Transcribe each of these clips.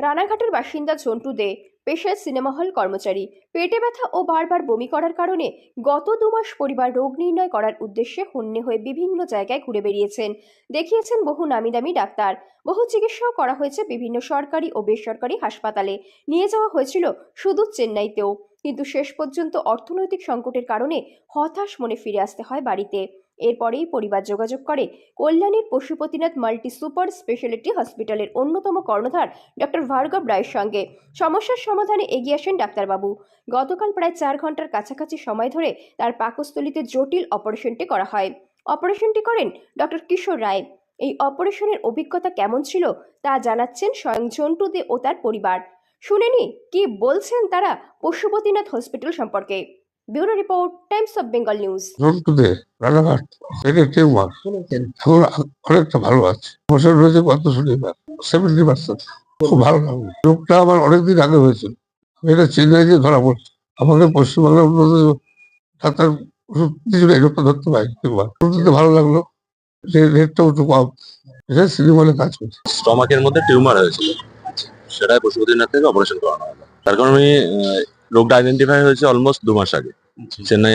রানাঘাটের বাসিন্দা ঝন্টু দে পেশায় সিনেমা হল কর্মচারী। পেটে ব্যথা ও বারবার বমি করার কারণে গত দু মাস পরিবার রোগ নির্ণয় করার উদ্দেশ্যে হন্যে হয়ে বিভিন্ন জায়গায় ঘুরে বেরিয়েছেন দেখিয়েছেন বহু নামি দামি ডাক্তার। বহু চিকিৎসাও করা হয়েছে বিভিন্ন সরকারি ও বেসরকারি হাসপাতালে। নিয়ে যাওয়া হয়েছিল শুধু চেন্নাইতেও। কিন্তু শেষ পর্যন্ত অর্থনৈতিক সংকটের কারণে হতাশ মনে ফিরে আসতে হয় বাড়িতে। এরপরেই পরিবার যোগাযোগ করে কল্যাণীর পশুপতিনাথ মাল্টি সুপার স্পেশালিটি হসপিটালের অন্যতম কর্ণধার ডক্টর ভার্গব রায়ের সঙ্গে। সমস্যার সমাধানে এগিয়ে আসেন ডাক্তারবাবু। গতকাল প্রায় চার ঘণ্টার কাছাকাছি সময় ধরে তার পাকস্থলিতে জটিল অপারেশনটি করা হয়। অপারেশনটি করেন ডক্টর কিশোর রায়। এই অপারেশনের অভিজ্ঞতা কেমন ছিল তা জানাচ্ছেন স্বয়ং ঝন্টু দে ও তার পরিবার। শুনেনি কি বলছেন তারা পশুপতিনাথ হসপিটাল সম্পর্কে। Bureau report Times of Bengal news রোডে রানাঘাট এটা টিউমার। এখন অনেকটা ভালো আছে। বছর রয়েছে কত শনিবার সেভেন্টি পার্সেন্ট খুব ভালো লাগল রোগটা আমার অনেকদিন আগে হয়েছিল। এটা চেন্নাইতে ধরা পড়ছে। আমাকে পশ্চিমবাংলার উন্নত ডাক্তার ওষুধ দিয়েছিল এই রোগটা ধরতে পারি টিউমার। ওষুধ ভালো লাগল। রেটটাও একটু কম। এটা সিনেমালে কাজ করছে। স্টমাকের মধ্যে টিউমার হয়েছিল। সেটাই পশুপতিনাথ থেকে অপারেশন করানো হলো তার কারণে আমি রোগটা আইডেন্টিফাই হয়েছে অলমোস্ট দু মাস আগে। চেন্নাই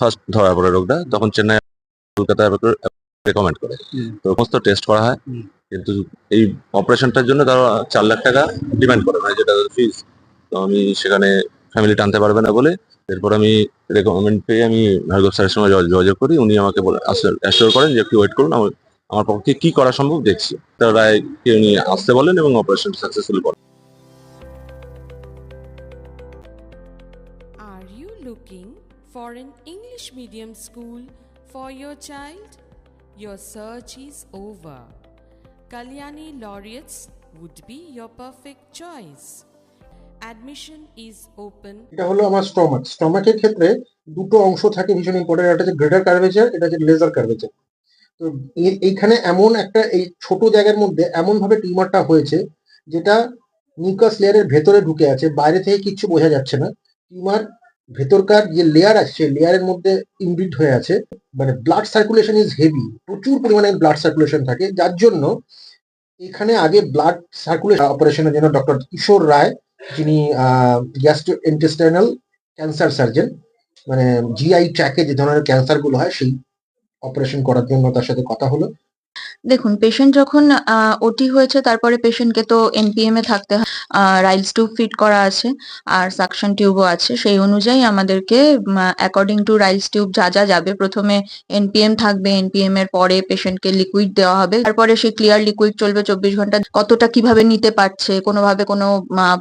ফার্স্ট ধরা পড়ে রোগটা তখন চেন্নাই কলকাতা রেকমেন্ড করে। তো সমস্ত টেস্ট করা হয়। কিন্তু এই অপারেশনটার জন্য তারা চার লাখ টাকা ডিমান্ড করে মানে যেটা ফিজ তো আমি সেখানে ফ্যামিলি টানতে পারবে না বলে এরপর আমি রেকমেন্ড পেয়ে আমি ভার্গব স্যারের সঙ্গে যোগাযোগ করি। উনি আমাকে অ্যাসিওর করেন যে একটু ওয়েট করুন আমার পক্ষে কি করা সম্ভব দেখছি তার উনি আসতে বলেন এবং অপারেশন সাকসেসফুল করেন Are you looking for an English medium school for your child? Your search is over. Kalyani Laureates would be your perfect choice. Admission is open এটা হলো আমার স্টমাক স্টমাকের ক্ষেত্রে দুটো অংশ থাকে ভীষণ ইম্পর্টেন্ট একটা হচ্ছে গ্রেটার কার্ভেচার এটা হচ্ছে লেজার কার্ভেচার এইখানে এমন একটা, এই ছোট জায়গার মধ্যে এমন ভাবে টিউমারটা হয়েছে যেটা নিউকাস লেয়ারের ভেতরে ঢুকে আছে, বাইরে থেকে কিচ্ছু বোঝা যাচ্ছে না। টিউমার ভেতরকার যে লেয়ার আছে লেয়ারের মধ্যে ইনবিল্ড হয়ে আছে। মানে ব্লাড সার্কুলেশন ইজ হেভি, প্রচুর পরিমাণে ব্লাড সার্কুলেশন থাকে। যার জন্য এখানে আগে ব্লাড সার্কুলেশন অপারেশনের জন্য ডক্টর কিশোর রায়, যিনি গ্যাস্ট্রো ইন্টেস্টাইনাল ক্যান্সার সার্জন মানে জিআই ট্র্যাকে যে ধরনের ক্যান্সারগুলো হয়, সেই অপারেশন করার জন্য তার সাথে কথা হলো। দেখুন পেশেন্ট যখন ওটি হয়েছে, তারপরে পেশেন্টকে তো এনপিএম এ থাকতে হয়। রাইলস টিউব ফিট করা আছে আর সাকশন টিউবও আছে। সেই অনুযায়ী আমাদেরকে অ্যাকর্ডিং টু রাইলস টিউব যা যা যাবে, প্রথমে এনপিএম থাকবে এনপিএম এর পরে পেশেন্টকে লিকুইড দেওয়া হবে। তারপরে সে ক্লিয়ার লিকুইড চলবে চব্বিশ ঘণ্টা, কতটা কীভাবে নিতে পারছে, কোনোভাবে কোনো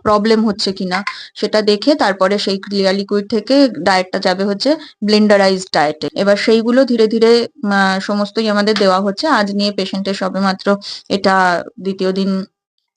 প্রবলেম হচ্ছে কিনা সেটা দেখে তারপরে সেই ক্লিয়ার লিকুইড থেকে ডায়েটটা যাবে হচ্ছে ব্লেন্ডারাইজড ডায়েটে এবার সেইগুলো ধীরে ধীরে সমস্তই আমাদের দেওয়া হচ্ছে। আজ নিয়ে পেশেন্টের সবেমাত্র এটা দ্বিতীয় দিন